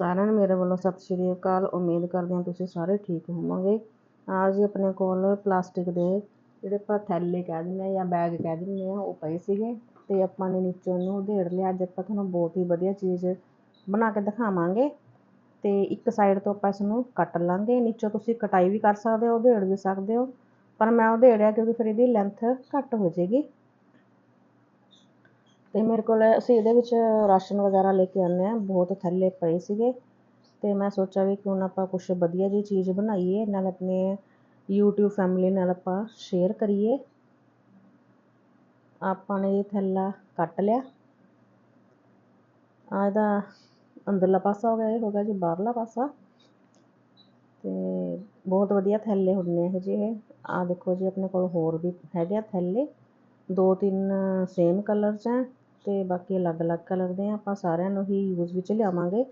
ਸਾਰਿਆਂ ਨੂੰ ਮੇਰੇ ਵੱਲੋਂ ਸਤਿ ਸ਼੍ਰੀ ਅਕਾਲ। ਉਮੀਦ ਕਰਦੇ ਹਾਂ ਤੁਸੀਂ ਸਾਰੇ ਠੀਕ ਹੋਵੋਗੇ। ਆ ਜੀ ਆਪਣੇ ਕੋਲ ਪਲਾਸਟਿਕ ਦੇ ਜਿਹੜੇ ਆਪਾਂ ਥੈਲੇ ਕਹਿ ਦਿੰਦੇ ਹਾਂ ਜਾਂ ਬੈਗ ਕਹਿ ਦਿੰਦੇ ਆ ਉਹ ਪਏ ਸੀਗੇ। ਤੇ ਆਪਾਂ ਨੇ ਨੀਚੋਂ ਉਹਨੂੰ ਉਧੇੜ ਲਿਆ। ਅੱਜ ਆਪਾਂ ਤੁਹਾਨੂੰ ਬਹੁਤ ਹੀ ਵਧੀਆ ਚੀਜ਼ ਬਣਾ ਕੇ ਦਿਖਾਵਾਂਗੇ। ਤੇ ਇੱਕ ਸਾਈਡ ਤੋਂ ਆਪਾਂ ਇਸ ਨੂੰ ਕੱਟ ਲਾਂਗੇ। ਨੀਚੋਂ ਤੁਸੀਂ ਕਟਾਈ ਵੀ ਕਰ ਸਕਦੇ ਹੋ, ਉਧੇੜ ਵੀ ਸਕਦੇ ਹੋ। ਪਰ ਮੈਂ ਉਧੇੜਿਆ ਕਿਉਂਕਿ ਫਿਰ ਇਹਦੀ ਲੈਂਥ ਘੱਟ ਹੋ ਜਾਏਗੀ। ਅਤੇ ਮੇਰੇ ਕੋਲ ਅਸੀਂ ਇਹਦੇ ਵਿੱਚ ਰਾਸ਼ਨ ਵਗੈਰਾ ਲੈ ਕੇ ਆਉਂਦੇ ਹਾਂ। ਬਹੁਤ ਥੈਲੇ ਪਏ ਸੀਗੇ। ਅਤੇ ਮੈਂ ਸੋਚਿਆ ਵੀ ਕਿਉਂ ਨਾ ਆਪਾਂ ਕੁਛ ਵਧੀਆ ਜਿਹੀ ਚੀਜ਼ ਬਣਾਈਏ। ਨਾਲ ਆਪਣੇ ਯੂਟਿਊਬ ਫੈਮਿਲੀ ਨਾਲ ਆਪਾਂ ਸ਼ੇਅਰ ਕਰੀਏ। ਆਪਾਂ ਨੇ ਇਹ ਥੈਲਾ ਕੱਟ ਲਿਆ। ਆ ਇਹਦਾ ਅੰਦਰਲਾ ਪਾਸਾ ਹੋ ਗਿਆ, ਇਹ ਹੋ ਗਿਆ ਜੀ ਬਾਹਰਲਾ ਪਾਸਾ। ਤੇ ਬਹੁਤ ਵਧੀਆ ਥੈਲੇ ਹੁੰਦੇ ਇਹ। ਜਿਹੇ ਆ ਦੇਖੋ ਜੀ, ਆਪਣੇ ਕੋਲ ਹੋਰ ਵੀ ਹੈਗੇ ਆ ਥੈਲੇ। ਦੋ ਤਿੰਨ ਸੇਮ ਕਲਰ 'ਚ ਹੈ ਅਤੇ ਬਾਕੀ ਅਲੱਗ-ਅਲੱਗ ਕਲਰ ਦੇ ਆ, ਆਪਾਂ ਸਾਰਿਆਂ ਨੂੰ ਹੀ ਯੂਜ਼ ਵਿੱਚ ਲਿਆਵਾਂਗੇ।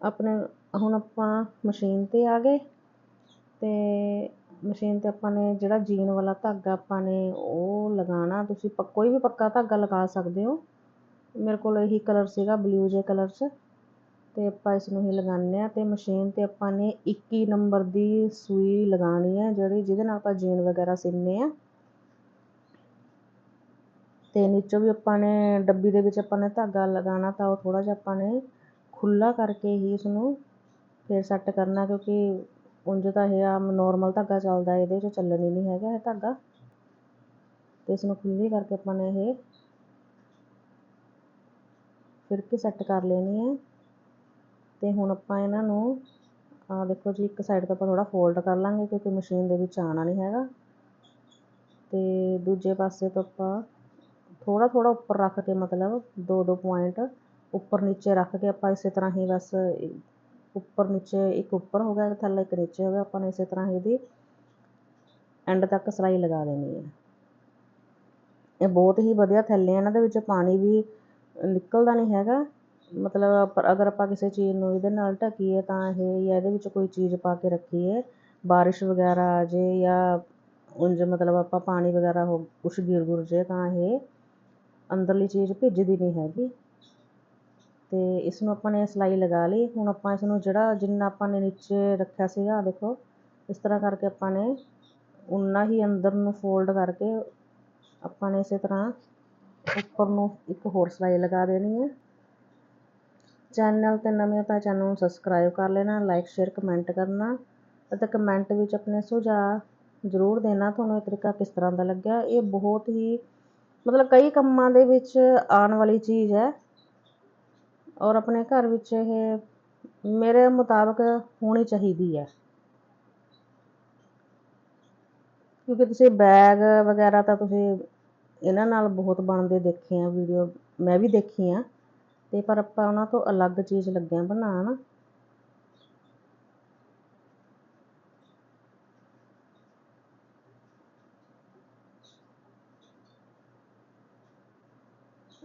ਆਪਣੇ, ਹੁਣ ਆਪਾਂ ਮਸ਼ੀਨ ਤੇ ਆ ਗਏ ਅਤੇ ਮਸ਼ੀਨ ਤੇ ਆਪਾਂ ਨੇ ਜਿਹੜਾ ਜੀਨ ਵਾਲਾ ਧਾਗਾ ਆਪਾਂ ਨੇ ਉਹ ਲਗਾਉਣਾ। ਤੁਸੀਂ ਕੋਈ ਵੀ ਪੱਕਾ ਧਾਗਾ ਲਗਾ ਸਕਦੇ ਹੋ। ਮੇਰੇ ਕੋਲ ਇਹੀ ਕਲਰ ਸੀਗਾ ਬਲਿਊ ਜਿਹੇ ਕਲਰ 'ਚ ਅਤੇ ਆਪਾਂ ਇਸ ਨੂੰ ਹੀ ਲਗਾਉਂਦੇ ਹਾਂ ਅਤੇ ਮਸ਼ੀਨ ਤੇ ਆਪਾਂ ਨੇ 21 ਨੰਬਰ ਦੀ ਸੂਈ ਲਗਾਉਣੀ ਹੈ, ਜਿਹੜੀ ਜਿਹਦੇ ਨਾਲ ਆਪਾਂ ਜੀਨ ਵਗੈਰਾ ਸਿਲਨੇ ਹਾਂ। ਅਤੇ ਨੀਚੋਂ ਵੀ ਆਪਾਂ ਨੇ ਡੱਬੀ ਦੇ ਵਿੱਚ ਆਪਾਂ ਨੇ ਧਾਗਾ ਲਗਾਉਣਾ ਤਾਂ ਉਹ ਥੋੜ੍ਹਾ ਜਿਹਾ ਆਪਾਂ ਨੇ ਖੁੱਲ੍ਹਾ ਕਰਕੇ ਹੀ ਇਸਨੂੰ ਫਿਰ ਸੈੱਟ ਕਰਨਾ ਕਿਉਂਕਿ ਉਂਝ ਤਾਂ ਇਹ ਆ ਨੋਰਮਲ ਧਾਗਾ ਚੱਲਦਾ ਇਹਦੇ 'ਚ ਚੱਲਣ ਹੀ ਨਹੀਂ ਹੈਗਾ ਇਹ ਧਾਗਾ। ਅਤੇ ਇਸਨੂੰ ਖੁੱਲ੍ਹੀ ਕਰਕੇ ਆਪਾਂ ਨੇ ਇਹ ਫਿਰ ਕੇ ਸੈੱਟ ਕਰ ਲੈਣੀ ਹੈ। ਅਤੇ ਹੁਣ ਆਪਾਂ ਇਹਨਾਂ ਨੂੰ ਆ ਦੇਖੋ ਜੀ, ਇੱਕ ਸਾਈਡ ਤੋਂ ਆਪਾਂ ਥੋੜ੍ਹਾ ਫੋਲਡ ਕਰ ਲਾਂਗੇ ਕਿਉਂਕਿ ਮਸ਼ੀਨ ਦੇ ਵਿੱਚ ਆਣਾ ਨਹੀਂ ਹੈਗਾ। ਅਤੇ ਦੂਜੇ ਪਾਸੇ ਤੋਂ ਆਪਾਂ ਥੋੜ੍ਹਾ ਥੋੜ੍ਹਾ ਉੱਪਰ ਰੱਖ ਕੇ ਮਤਲਬ ਦੋ ਦੋ ਪੁਆਇੰਟ ਉੱਪਰ ਨੀਚੇ ਰੱਖ ਕੇ ਆਪਾਂ ਇਸੇ ਤਰ੍ਹਾਂ ਹੀ ਬਸ ਉੱਪਰ ਨੀਚੇ ਇੱਕ ਉੱਪਰ ਹੋ ਗਿਆ ਥੱਲੇ ਇੱਕ ਨੀਚੇ ਹੋ ਗਿਆ, ਆਪਾਂ ਨੇ ਇਸੇ ਤਰ੍ਹਾਂ ਹੀ ਇਹਦੀ ਐਂਡ ਤੱਕ ਸਿਲਾਈ ਲਗਾ ਦੇਣੀ ਹੈ। ਇਹ ਬਹੁਤ ਹੀ ਵਧੀਆ ਥੈਲੇ ਇਹਨਾਂ ਦੇ ਵਿੱਚ ਪਾਣੀ ਵੀ ਨਿਕਲਦਾ ਨਹੀਂ ਹੈਗਾ। ਮਤਲਬ ਅਗਰ ਆਪਾਂ ਕਿਸੇ ਚੀਜ਼ ਨੂੰ ਇਹਦੇ ਨਾਲ ਢੱਕੀਏ ਤਾਂ ਇਹ ਜਾਂ ਇਹਦੇ ਵਿੱਚ ਕੋਈ ਚੀਜ਼ ਪਾ ਕੇ ਰੱਖੀਏ, ਬਾਰਿਸ਼ ਵਗੈਰਾ ਆ ਜੇ ਜਾਂ ਉਂਝ ਮਤਲਬ ਆਪਾਂ ਪਾਣੀ ਵਗੈਰਾ ਹੋ, ਕੁਛ ਗਿਰ ਗੁਰ ਜੇ ਤਾਂ ਇਹ ਅੰਦਰਲੀ ਚੀਜ਼ ਭਿੱਜਦੀ ਨਹੀਂ ਹੈਗੀ। ਅਤੇ ਇਸ ਨੂੰ ਆਪਾਂ ਨੇ ਸਿਲਾਈ ਲਗਾ ਲਈ। ਹੁਣ ਆਪਾਂ ਇਸ ਨੂੰ ਜਿਹੜਾ ਜਿੰਨਾ ਆਪਾਂ ਨੇ ਨੀਚੇ ਰੱਖਿਆ ਸੀਗਾ ਦੇਖੋ, ਇਸ ਤਰ੍ਹਾਂ ਕਰਕੇ ਆਪਾਂ ਨੇ ਉਨਾ ਹੀ ਅੰਦਰ ਨੂੰ ਫੋਲਡ ਕਰਕੇ ਆਪਾਂ ਨੇ ਇਸੇ ਤਰ੍ਹਾਂ ਉੱਪਰ ਨੂੰ ਇੱਕ ਹੋਰ ਸਿਲਾਈ ਲਗਾ ਦੇਣੀ ਹੈ। ਚੈਨਲ ਤੇ ਨਵੇਂ ਤਾਂ ਚੈਨਲ ਨੂੰ ਸਬਸਕ੍ਰਾਈਬ ਕਰ ਲੈਣਾ ਲਾਈਕ ਸ਼ੇਅਰ ਕਮੈਂਟ ਕਰਨਾ ਅਤੇ ਕਮੈਂਟ ਵਿੱਚ ਆਪਣੇ ਸੁਝਾਅ ਜ਼ਰੂਰ ਦੇਣਾ। ਤੁਹਾਨੂੰ ਇਹ ਤਰੀਕਾ ਕਿਸ ਤਰ੍ਹਾਂ ਦਾ ਲੱਗਿਆ? ਇਹ ਬਹੁਤ ਹੀ ਮਤਲਬ ਕਈ ਕੰਮਾਂ ਦੇ ਵਿੱਚ ਆਉਣ ਵਾਲੀ ਚੀਜ਼ ਹੈ ਔਰ ਆਪਣੇ ਘਰ ਵਿੱਚ ਇਹ ਮੇਰੇ ਮੁਤਾਬਕ ਹੋਣੀ ਚਾਹੀਦੀ ਹੈ। ਕਿਉਂਕਿ ਤੁਸੀਂ ਬੈਗ ਵਗੈਰਾ ਤਾਂ ਤੁਸੀਂ ਇਹਨਾਂ ਨਾਲ ਬਹੁਤ ਬਣਦੇ ਦੇਖੇ ਆ ਵੀਡੀਓ ਮੈਂ ਵੀ ਦੇਖੀ ਆ, ਤੇ ਪਰ ਆਪਾਂ ਉਹਨਾਂ ਤੋਂ ਅਲੱਗ ਚੀਜ਼ ਲੱਗਿਆ ਬਣਾਉਣ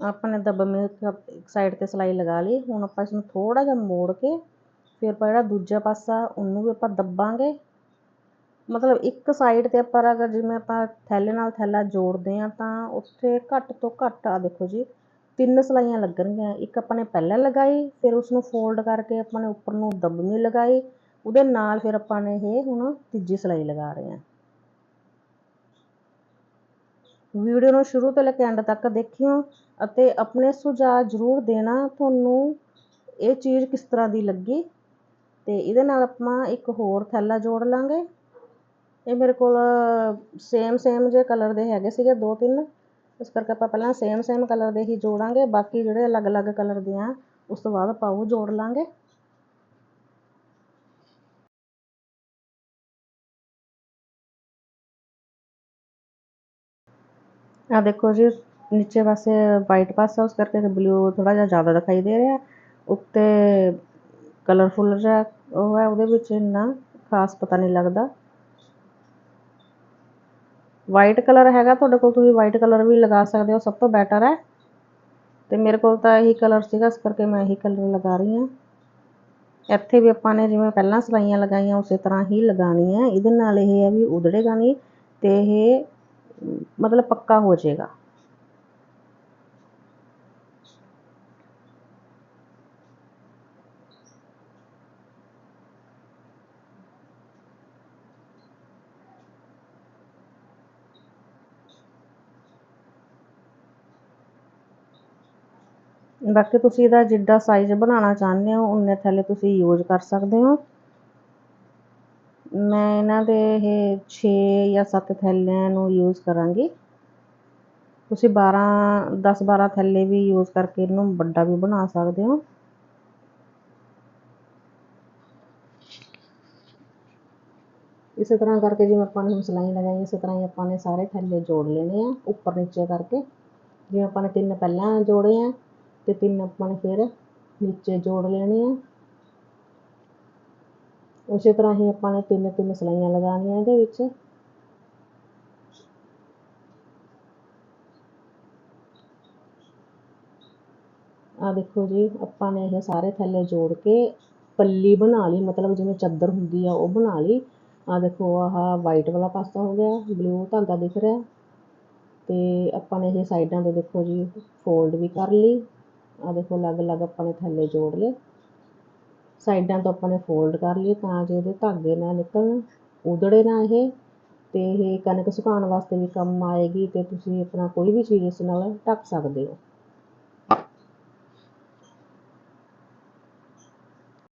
ਆਪਾਂ ਨੇ ਦਬਮੇ ਇੱਕ ਸਾਈਡ ਤੇ ਸਿਲਾਈ ਲਗਾ ਲਈ। ਹੁਣ ਆਪਾਂ ਇਸਨੂੰ ਥੋੜ੍ਹਾ ਜਿਹਾ ਮੋੜ ਕੇ ਫਿਰ ਆਪਾਂ ਜਿਹੜਾ ਦੂਜਾ ਪਾਸਾ ਉਹਨੂੰ ਵੀ ਆਪਾਂ ਦੱਬਾਂਗੇ। ਮਤਲਬ ਇੱਕ ਸਾਈਡ ਤੇ ਆਪਾਂ ਅਗਰ ਜਿਵੇਂ ਆਪਾਂ ਥੈਲੇ ਨਾਲ ਥੈਲਾ ਜੋੜਦੇ ਆ ਤਾਂ ਉੱਥੇ ਘੱਟ ਤੋਂ ਘੱਟ ਆ ਦੇਖੋ ਜੀ, ਤਿੰਨ ਸਲਾਈਆਂ ਲੱਗਣਗੀਆਂ। ਇੱਕ ਆਪਾਂ ਨੇ ਪਹਿਲਾਂ ਲਗਾਈ, ਫਿਰ ਉਸ ਨੂੰ ਫੋਲਡ ਕਰਕੇ ਆਪਾਂ ਨੇ ਉੱਪਰ ਨੂੰ ਦਬਵੀਂ ਲਗਾਈ। ਉਹਦੇ ਨਾਲ ਫਿਰ ਆਪਾਂ ਨੇ ਇਹ ਹੁਣ ਤੀਜੀ ਸਲਾਈ ਲਗਾ ਰਹੇ ਹਾਂ। ਵੀਡੀਓ ਨੂੰ ਸ਼ੁਰੂ ਤੋਂ ਲੈ ਕੇ ਐਂਡ ਤੱਕ ਦੇਖਿਓ ਅਤੇ ਆਪਣੇ ਸੁਝਾਅ ਜ਼ਰੂਰ ਦੇਣਾ ਤੁਹਾਨੂੰ ਇਹ ਚੀਜ਼ ਕਿਸ ਤਰ੍ਹਾਂ ਦੀ ਲੱਗੀ। ਤੇ ਇਹਦੇ ਨਾਲ ਆਪਾਂ ਇੱਕ ਹੋਰ ਥੈਲਾ ਜੋੜ ਲਾਂਗੇ। ਇਹ ਮੇਰੇ ਕੋਲ ਸੇਮ ਸੇਮ ਜੇ ਕਲਰ ਦੇ ਹੈਗੇ ਸੀਗੇ ਦੋ ਤਿੰਨ। ਇਸ ਕਰਕੇ ਆਪਾਂ ਪਹਿਲਾਂ ਸੇਮ ਸੇਮ ਕਲਰ ਦੇ ਹੀ ਜੋੜਾਂਗੇ। ਬਾਕੀ ਜਿਹੜੇ ਅਲੱਗ-ਅਲੱਗ ਕਲਰ ਦੇ ਆ, ਉਸ ਤੋਂ ਬਾਅਦ ਆਪਾਂ ਉਹ ਜੋੜ ਲਾਂਗੇ। ਆ ਦੇਖੋ ਜੀ, ਨੀਚੇ ਪਾਸੇ ਵਾਈਟ ਪਾਸਾ ਉਸ ਕਰਕੇ ਬਲੂ ਥੋੜਾ ਜਿਹਾ ਜ਼ਿਆਦਾ ਦਿਖਾਈ ਦੇ ਰਿਹਾ। ਉੱਤੇ ਕਲਰਫੁਲ ਜਿਹਾ ਉਹ ਹੈ, ਉਹਦੇ ਵਿੱਚ ਇੰਨਾ ਖਾਸ ਪਤਾ ਨਹੀਂ ਲੱਗਦਾ। ਵਾਈਟ ਕਲਰ ਹੈਗਾ, ਤੁਹਾਡੇ ਕੋਲ ਤੁਸੀਂ ਵਾਈਟ ਕਲਰ ਵੀ ਲਗਾ ਸਕਦੇ ਹੋ, ਸਭ ਤੋਂ ਬੈਟਰ ਹੈ। ਤੇ ਮੇਰੇ ਕੋਲ ਤਾਂ ਇਹੀ ਕਲਰ ਸੀਗਾ, ਇਸ ਕਰਕੇ ਮੈਂ ਇਹੀ ਕਲਰ ਲਗਾ ਰਹੀ ਹਾਂ। ਇੱਥੇ ਵੀ ਆਪਾਂ ਨੇ ਜਿਵੇਂ ਪਹਿਲਾਂ ਸਲਾਈਆਂ ਲਗਾਈਆਂ, ਉਸੇ ਤਰ੍ਹਾਂ ਹੀ ਲਗਾਣੀ ਹੈ। ਇਹਦੇ ਨਾਲ ਇਹ ਹੈ ਵੀ ਉਧੜੇਗਾ ਨਹੀਂ ਤੇ ਇਹ मतलब पक्का हो जाएगा। बाकी तुम यदा जिडा साइज़ बनाना चाहते हो, उन्ने थले यूज़ कर सकते हो। ਮੈਂ ਇਹਨਾਂ ਦੇ ਇਹ ਛੇ ਜਾਂ ਸੱਤ ਥੈਲਿਆਂ ਨੂੰ ਯੂਜ਼ ਕਰਾਂਗੀ। ਤੁਸੀਂ 12 10 12 ਥੈਲੇ ਵੀ ਯੂਜ਼ ਕਰਕੇ ਇਹਨੂੰ ਵੱਡਾ ਵੀ ਬਣਾ ਸਕਦੇ ਹੋ। ਇਸੇ ਤਰ੍ਹਾਂ ਕਰਕੇ ਜਿਵੇਂ ਆਪਾਂ ਨੇ ਹੁਣ ਸਿਲਾਈ ਲਗਾਈ, ਇਸੇ ਤਰ੍ਹਾਂ ਹੀ ਆਪਾਂ ਨੇ ਸਾਰੇ ਥੈਲੇ ਜੋੜ ਲੈਣੇ ਆ, ਉੱਪਰ ਨੀਚੇ ਕਰਕੇ। ਜਿਵੇਂ ਆਪਾਂ ਨੇ ਤਿੰਨ ਪਹਿਲਾਂ ਜੋੜੇ ਆ, ਤੇ ਤਿੰਨ ਆਪਾਂ ਨੇ ਫਿਰ ਨੀਚੇ ਜੋੜ ਲੈਣੇ ਆ। ਉਸੇ ਤਰ੍ਹਾਂ ਹੀ ਆਪਾਂ ਨੇ ਤਿੰਨ ਤਿੰਨ ਸਲਾਈਆਂ ਲਗਾਉਣੀਆਂ ਇਹਦੇ ਵਿੱਚ। ਆ ਦੇਖੋ ਜੀ, ਆਪਾਂ ਨੇ ਇਹ ਸਾਰੇ ਥੱਲੇ ਜੋੜ ਕੇ ਪੱਲੀ ਬਣਾ ਲਈ, ਮਤਲਬ ਜਿਵੇਂ ਚੱਦਰ ਹੁੰਦੀ ਆ ਉਹ ਬਣਾ ਲਈ। ਆ ਦੇਖੋ, ਆਹ ਵਾਈਟ ਵਾਲਾ ਪਾਸਾ ਹੋ ਗਿਆ ਬਲੂ ਧਾਗਾ ਦਿਖ ਰਿਹਾ। ਤੇ ਆਪਾਂ ਨੇ ਇਹ ਸਾਈਡਾਂ ਤੋਂ ਦੇਖੋ ਜੀ ਫੋਲਡ ਵੀ ਕਰ ਲਈ। ਆ ਦੇਖੋ, ਅਲੱਗ-ਅਲੱਗ ਆਪਾਂ ਨੇ ਥੱਲੇ ਜੋੜ ਲਏ। ਸਾਈਡਾਂ ਤੋਂ ਆਪਾਂ ਨੇ ਫੋਲਡ ਕਰ ਲਈ ਤਾਂ ਜੋ ਇਹਦੇ ਧਾਗੇ ਨਾ ਨਿਕਲਣ, ਉਧੜੇ ਨਾ ਇਹ, ਤੇ ਇਹ ਕਣਕ ਸੁਕਾਉਣ ਵਾਸਤੇ ਵੀ ਕੰਮ ਆਏਗੀ ਤੇ ਤੁਸੀਂ ਆਪਣਾ ਕੋਈ ਵੀ ਚੀਜ਼ ਇਸ ਨਾਲ ਢੱਕ ਸਕਦੇ ਹੋ।